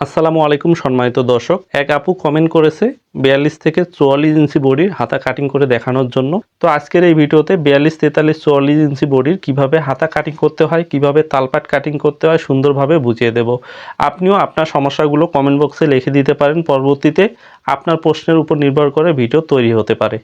আসসালামু আলাইকুম সম্মানিত দর্শক। এক আপু কমেন্ট করেছে, বিয়াল্লিশ থেকে চুয়াল্লিশ ইঞ্চি বডির হাতা কাটিং করে দেখানোর জন্য। তো আজকের এই ভিডিওতে বিয়াল্লিশ, তেতাল্লিশ, চুয়াল্লিশ ইঞ্চি বডির কীভাবে হাতা কাটিং করতে হয়, কীভাবে তালপাট কাটিং করতে হয় সুন্দরভাবে বুঝিয়ে দেব। আপনিও আপনার সমস্যাগুলো কমেন্ট বক্সে লিখে দিতে পারেন। পরবর্তীতে আপনার প্রশ্নের উপর নির্ভর করে ভিডিও তৈরি হতে পারে।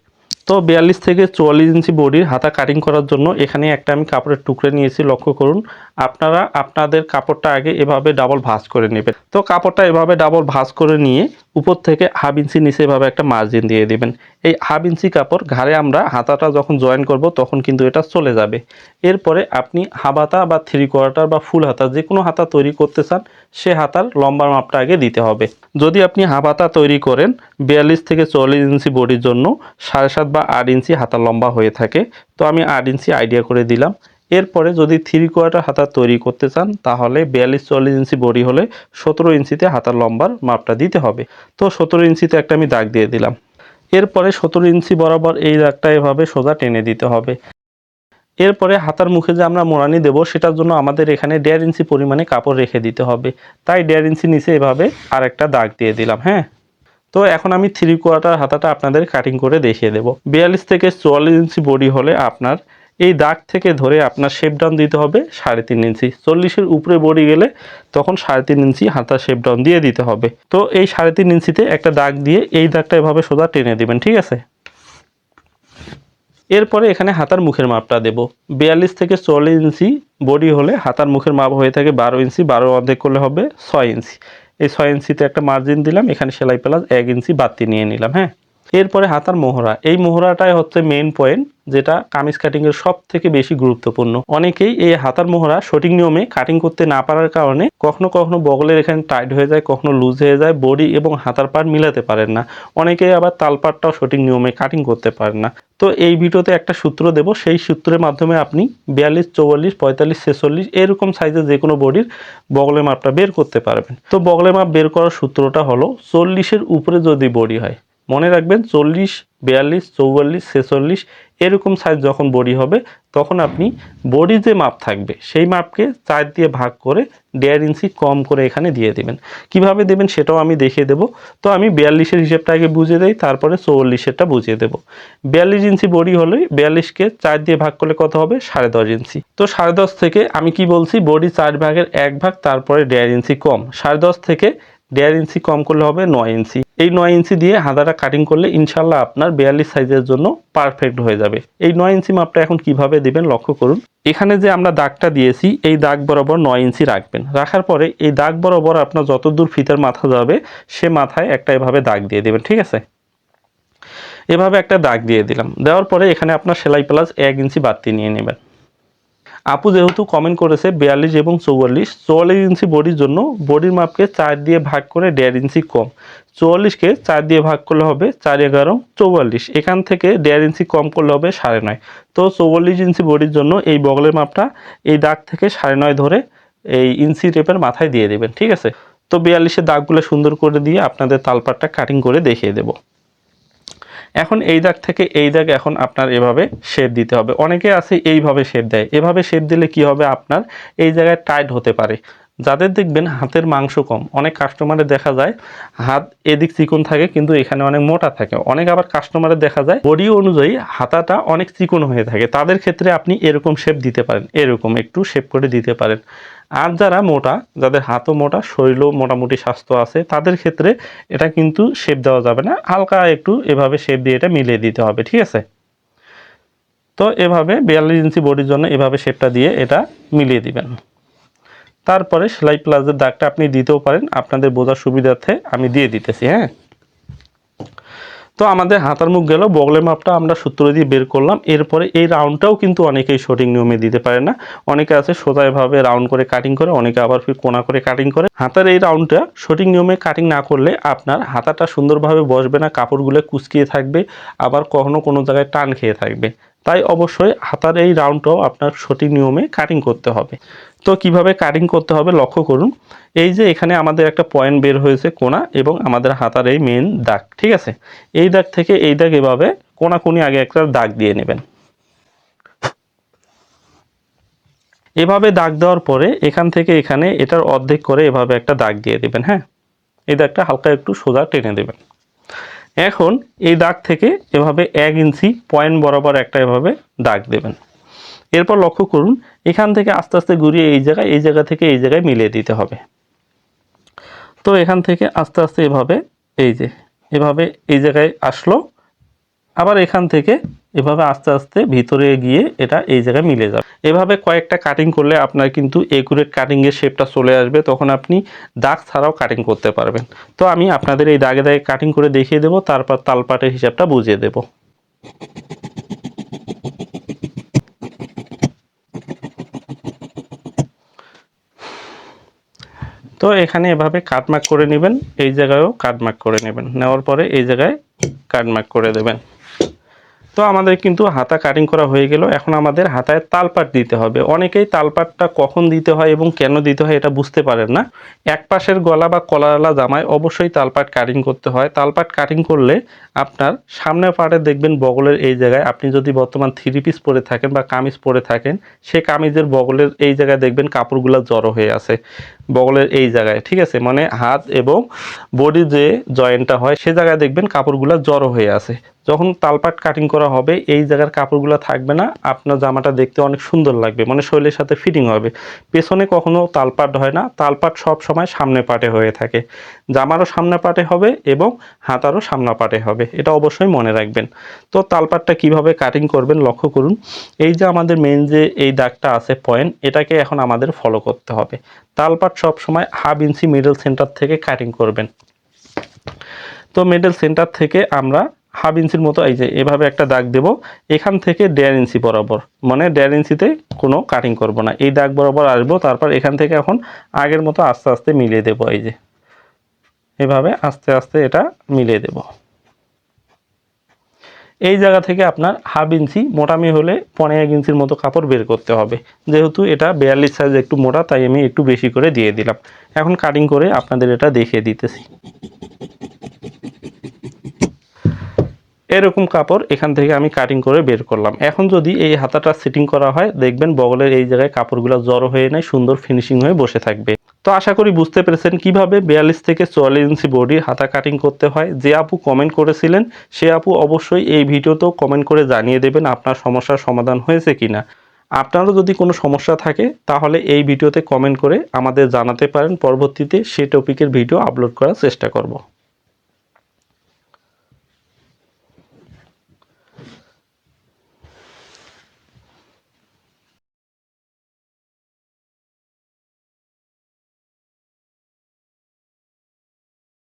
তো বিয়াল্লিশ থেকে চুয়াল্লিশ ইঞ্চি বডির হাতা কাটিং করার জন্য এখানে একটা আমি কাপড়ের টুকরে নিয়েছি, লক্ষ্য করুন। আপনারা আপনাদের কাপড়টা আগে এভাবে ডাবল ভাঁজ করে নেবেন। তো কাপড়টা এভাবে ডাবল ভাঁজ করে নিয়ে উপর থেকে হাফ ইঞ্চি নিচে এভাবে একটা মার্জিন দিয়ে দিবেন। এই হাফ ইঞ্চি কাপড় ঘাড়ে আমরা হাতাটা যখন জয়েন করব তখন কিন্তু এটা চলে যাবে। এরপরে আপনি হাফ হাতা বা থ্রি কোয়ার্টার বা ফুল হাতা যে কোনো হাতা তৈরি করতে চান সে হাতার লম্বার মাপটা আগে দিতে হবে। যদি আপনি হাফ হাতা তৈরি করেন, বিয়াল্লিশ থেকে চল্লিশ ইঞ্চি বডির জন্য সাড়ে সাত বা আট ইঞ্চি হাতা লম্বা হয়ে থাকে। তো আমি আট ইঞ্চি আইডিয়া করে দিলাম। এরপরে যদি থ্রি কোয়ার্টার হাতা তৈরি করতে চান, তাহলে বিয়াল্লিশ, চল্লিশ ইঞ্চি বডি হলে সতেরো ইঞ্চিতে হাতার লম্বার মাপটা দিতে হবে। তো সতেরো ইঞ্চিতে একটা আমি দাগ দিয়ে দিলাম। এরপরে সতেরো ইঞ্চি বরাবর এই দাগটা এভাবে সোজা টেনে দিতে হবে। এরপরে হাতার মুখে যে আমরা মোড়ানি দেব, সেটার জন্য আমাদের এখানে দেড় ইঞ্চি পরিমাণে কাপড় রেখে দিতে হবে। তাই দেড় ইঞ্চি নিচে এভাবে আর একটা দাগ দিয়ে দিলাম হ্যাঁ? তো এখন আমি থ্রি কোয়ার্টার হাতাটা আপনাদের কাটিং করে দেখিয়ে দেব। বিয়াল্লিশ থেকে চুয়াল্লিশ ইঞ্চি বডি হলে আপনার এই দাগ থেকে ধরে আপনার শেপ ডাউন দিতে হবে সাড়ে তিন ইঞ্চি। চল্লিশের উপরে বডি গেলে তখন সাড়ে তিন ইঞ্চি হাতার শেপ ডাউন দিয়ে দিতে হবে। তো এই সাড়ে তিন ইঞ্চিতে একটা দাগ দিয়ে এই দাগটা এভাবে সোজা টেনে দিবেন, ঠিক আছে? এরপরে এখানে হাতার মুখের মাপটা দেব। বিয়াল্লিশ থেকে চল্লিশ ইঞ্চি বডি হলে হাতার মুখের মাপ হয়ে থাকে বারো ইঞ্চি, বারো অর্ধেক করলে হবে ছয় ইঞ্চি। এই ছয় ইঞ্চিতে একটা মার্জিন দিলাম, এখানে সেলাই প্লাস এক ইঞ্চি বাতি নিয়ে নিলাম হ্যাঁ? এরপরে হাতার মোহরা। এই মোহরাটাই হচ্ছে মেইন পয়েন্ট যেটা কামিজ কাটিংয়ের সব থেকে বেশি গুরুত্বপূর্ণ। অনেকেই এই হাতার মোহরা সঠিক নিয়মে কাটিং করতে না পারার কারণে কখনো কখনো বগলের এখানে টাইট হয়ে যায়, কখনো লুজ হয়ে যায় বডি এবং হাতার পাট মিলাতে পারেন না। অনেকেই আবার তালপাটটাও সঠিক নিয়মে কাটিং করতে পারেন না। তো এই ভিডিওতে একটা সূত্র দেব, সেই সূত্রের মাধ্যমে আপনি বিয়াল্লিশ, চৌয়াল্লিশ, পঁয়তাল্লিশ, ছেচল্লিশ এরকম সাইজের যে কোনো বডির বগলের মাপটা বের করতে পারবেন। তো বগলের মাপ বের করার সূত্রটা হলো, চল্লিশের উপরে যদি বডি হয় মনে রাখবেন চল্লিশ, বিয়াল্লিশ, চৌয়াল্লিশ, ছেচল্লিশ এরকম সাইজ যখন বডি হবে, তখন আপনি বডি যে মাপ থাকবে, সেই মাপকে চার দিয়ে ভাগ করে দেড় ইঞ্চি কম করে এখানে দিয়ে দেবেন। কীভাবে দেবেন সেটাও আমি দেখিয়ে দেবো। তো আমি বিয়াল্লিশের হিসেবটা আগে বুঝিয়ে দেই, তারপরে চৌল্লিশেরটা বুঝিয়ে দেবো। বিয়াল্লিশ ইঞ্চি বডি হলে বিয়াল্লিশকে চার দিয়ে ভাগ করলে কত হবে? সাড়ে দশ ইঞ্চি। তো সাড়ে দশ থেকে আমি কি বলছি? বডি চার ভাগের এক ভাগ, তারপরে দেড় ইঞ্চি কম। সাড়ে দশ থেকে দেড় ইঞ্চি কম করলে হবে নয় ইঞ্চি। এই নয় ইঞ্চি দিয়ে হাতাটা কাটিং করলে ইনশাল্লাহ আপনার বিয়াল্লিশ সাইজের জন্য পারফেক্ট হয়ে যাবে। এই নয় ইঞ্চি মাপটা এখন কীভাবে দিবেন লক্ষ্য করুন। এখানে যে আমরা দাগটা দিয়েছি, এই দাগ বরাবর নয় ইঞ্চি রাখবেন। রাখার পরে এই দাগ বরাবর আপনার যত দূর ফিতার মাথা যাবে, সে মাথায় একটা এভাবে দাগ দিয়ে দেবেন, ঠিক আছে? এভাবে একটা দাগ দিয়ে দিলাম। দেওয়ার পরে এখানে আপনার সেলাই প্লাস এক ইঞ্চি বাড়তি নিয়ে নেবেন। আপু যেহেতু কমেন্ট করেছে বিয়াল্লিশ এবং চৌয়াল্লিশ, চুয়াল্লিশ ইঞ্চি বডির জন্য বডির মাপকে চার দিয়ে ভাগ করে দেড় ইঞ্চি কম। চুয়াল্লিশকে চার দিয়ে ভাগ করলে হবে চার এগারো, চৌয়াল্লিশ। এখান থেকে দেড় ইঞ্চি কম করলে হবে সাড়ে নয়। তো চৌয়াল্লিশ ইঞ্চি বডির জন্য এই বগলের মাপটা এই দাগ থেকে সাড়ে নয় ধরে এই ইঞ্চি টেপের মাথায় দিয়ে দেবেন, ঠিক আছে? তো বিয়াল্লিশের দাগগুলো সুন্দর করে দিয়ে আপনাদের তালপাটটা কাটিং করে দেখিয়ে দেবো। এখন এই দাগ থেকে এই দাগ এখন আপনার এভাবে শেপ দিতে হবে। অনেকে আছে এইভাবে শেপ দেয়। এভাবে শেপ দিলে কি হবে? আপনার এই জায়গায় টাইট হতে পারে। যাদের দেখবেন হাতের মাংস কম, অনেক কাস্টমারের দেখা যায় হাত এদিক চিকন থাকে কিন্তু এখানে অনেক মোটা থাকে। অনেক আবার কাস্টমারের দেখা যায় বডি অনুযায়ী হাতাটা অনেক চিকন হয়ে থাকে। তাদের ক্ষেত্রে আপনি এরকম শেপ দিতে পারেন। এরকম একটু শেপ করে দিতে পারেন। আর যারা মোটা, যাদের হাতও মোটা, শরীরও মোটামুটি স্বাস্থ্য আছে, তাদের ক্ষেত্রে এটা কিন্তু শেপ দেওয়া যাবে না। হালকা একটু এভাবে শেপ দিয়ে এটা মিলিয়ে দিতে হবে, ঠিক আছে? তো এভাবে বিয়াল্লিশ ইঞ্চি বডির জন্য এভাবে শেপটা দিয়ে এটা মিলিয়ে দিবেন। তারপরে সেলাই প্লাজের দাগটা আপনি দিতেও পারেন। আপনাদের বোঝার সুবিধার্থে আমি দিয়ে দিতেছি হ্যাঁ? তো আমাদের হাতার মুখ গেল, বগলের মাপটা আমরা সূত্র দিয়ে বের করলাম। এরপরে এই রাউন্ডটাও কিন্তু অনেকেই সঠিক নিয়মে দিতে পারে না। অনেকে আছে সোজা এভাবে রাউন্ড করে কাটিং করে, অনেকে আবার ফির কোনা করে কাটিং করে। হাতার এই রাউন্ডটা সঠিক নিয়মে কাটিং না করলে আপনার হাতাটা সুন্দরভাবে বসবে না, কাপড়গুলো কুচকিয়ে থাকবে, আবার কখনো কোনো জায়গায় টান খেয়ে থাকবে। তাই অবশ্যই হাতার এই রাউন্ডটাও আপনার সঠিক নিয়মে কাটিং করতে হবে। তো কীভাবে কাটিং করতে হবে লক্ষ্য করুন। এই যে এখানে আমাদের একটা পয়েন্ট বের হয়েছে কোনা এবং আমাদের হাতার এই মেন দাগ, ঠিক আছে? এই দাগ থেকে এই দাগ এভাবে কোনাকুনি আগে একটা দাগ দিয়ে নেবেন। এভাবে দাগ দেওয়ার পরে এখান থেকে এখানে এটার অর্ধেক করে এভাবে একটা দাগ দিয়ে দেবেন হ্যাঁ? এই দাগটা হালকা একটু সোজা টেনে দেবেন। এখন এই দাগ থেকে এভাবে এক ইঞ্চি পয়েন্ট বরাবর একটা এভাবে দাগ দেবেন। এরপর লক্ষ্য করুন, এখান থেকে আস্তে আস্তে ঘুরিয়ে এই জায়গায়, এই জায়গা থেকে এই জায়গায় মিলিয়ে দিতে হবে। তো এখান থেকে আস্তে আস্তে এভাবে, এই যে, এভাবে এই জায়গায় আসলো। আবার এখান থেকে এভাবে আস্তে আস্তে ভিতরে গিয়ে এটা এই জায়গায় মিলে যাবে। এভাবে কয়েকটা কাটিং করলে আপনার কিন্তু একুরেট কাটিংয়ের শেপটা চলে আসবে, তখন আপনি দাগ ছাড়াও কাটিং করতে পারবেন। তো আমি আপনাদের এই দাগে দাগে কাটিং করে দেখিয়ে দেবো, তারপর তালপাটের হিসাবটা বুঝিয়ে দেবো। তো এখানে এভাবে কাটমার্ক করে নেবেন, এই জায়গায়ও কাটমার্ক করে নেবেন। নেওয়ার পরে এই জায়গায় কাটমার্ক করে দেবেন। তো আমাদের কিন্তু হাতা কাটিং করা হয়ে গেল। এখন আমাদের হাতায় তালপাট দিতে হবে। অনেকেই তালপাটটা কখন দিতে হয় এবং কেন দিতে হয় এটা বুঝতে পারেন না। এক পাশের গলা বা কলারলা জামায় অবশ্যই তালপাট কাটিং করতে হয়। তালপাট কাটিং করলে আপনার সামনে পাটে দেখবেন বগলের এই জায়গায় আপনি যদি বর্তমান থ্রি পিস পরে থাকেন বা কামিজ পরে থাকেন, সে কামিজের বগলের এই জায়গায় দেখবেন কাপড়গুলো জড়ো হয়ে আছে। বগলের এই জায়গায়, ঠিক আছে? মানে হাত এবং বডি যে জয়েন্টটা হয়, সে জায়গায় দেখবেন কাপড়গুলো জড়ো হয়ে আছে। যখন তালপাট কাটিং করা হবে, এই জায়গার কাপড়গুলো থাকবে না, আপনার জামাটা দেখতে অনেক সুন্দর লাগবে মানে শরীরের সাথে ফিটিং হবে। পেছনে কখনো তালপাট হয় না, তালপাট সব সময় সামনে পাটে হয়ে থাকে। জামারও সামনে পাটে হবে এবং হাতারও সামনা পাটে হবে, এটা অবশ্যই মনে রাখবেন। তো তালপাটটা কীভাবে কাটিং করবেন, লক্ষ্য করুন। এই যে আমাদের মেন যে এই দাগটা আছে পয়েন্ট এটাকে এখন আমাদের ফলো করতে হবে। তালপাট সব সময় half inch middle centre cutting cutting করবেন। তো মিডল সেন্টার থেকে আমরা হাফ ইঞ্চির মতো এই যে এভাবে একটা দাগ দেব, এখান থেকে দেড় ইঞ্চি বরাবর। মানে দেড় ইঞ্চিতে কোনো কাটিং করব না। এই দাগ বরাবর আসব, তারপর এখান থেকে এখন আগের মতো আস্তে আস্তে মিলিয়ে দেব এই যে। এভাবে আস্তে আস্তে এটা মিলিয়ে দেব। এই জায়গা থেকে আপনার হাফ ইঞ্চি মোটামি হলে পনেরো এক ইঞ্চির মতো কাপড় বের করতে হবে। যেহেতু এটা বিয়াল্লিশ সাইজ একটু মোটা, তাই আমি একটু বেশি করে দিয়ে দিলাম। এখন কাটিং করে আপনাদের এটা দেখিয়ে দিতেছি। এরকম কাপড় এখান থেকে আমি কাটিং করে বের করলাম। এখন যদি এই হাতাটা সেটিং করা হয়, দেখবেন বগলের এই জায়গায় কাপড়গুলো জড়ো হয়ে নেয় সুন্দর ফিনিশিং হয়ে বসে থাকবে। তো আশা করি বুঝতে পেরেছেন কীভাবে বিয়াল্লিশ থেকে চুয়াল্লিশ ইঞ্চি বডির হাতা কাটিং করতে হয়। যে আপু কমেন্ট করেছিলেন, সে আপু অবশ্যই এই ভিডিওতেও কমেন্ট করে জানিয়ে দেবেন আপনার সমস্যার সমাধান হয়েছে কিনা। আপনারও যদি কোনো সমস্যা থাকে, তাহলে এই ভিডিওতে কমেন্ট করে আমাদের জানাতে পারেন। পরবর্তীতে সেই টপিকের ভিডিও আপলোড করার চেষ্টা করব।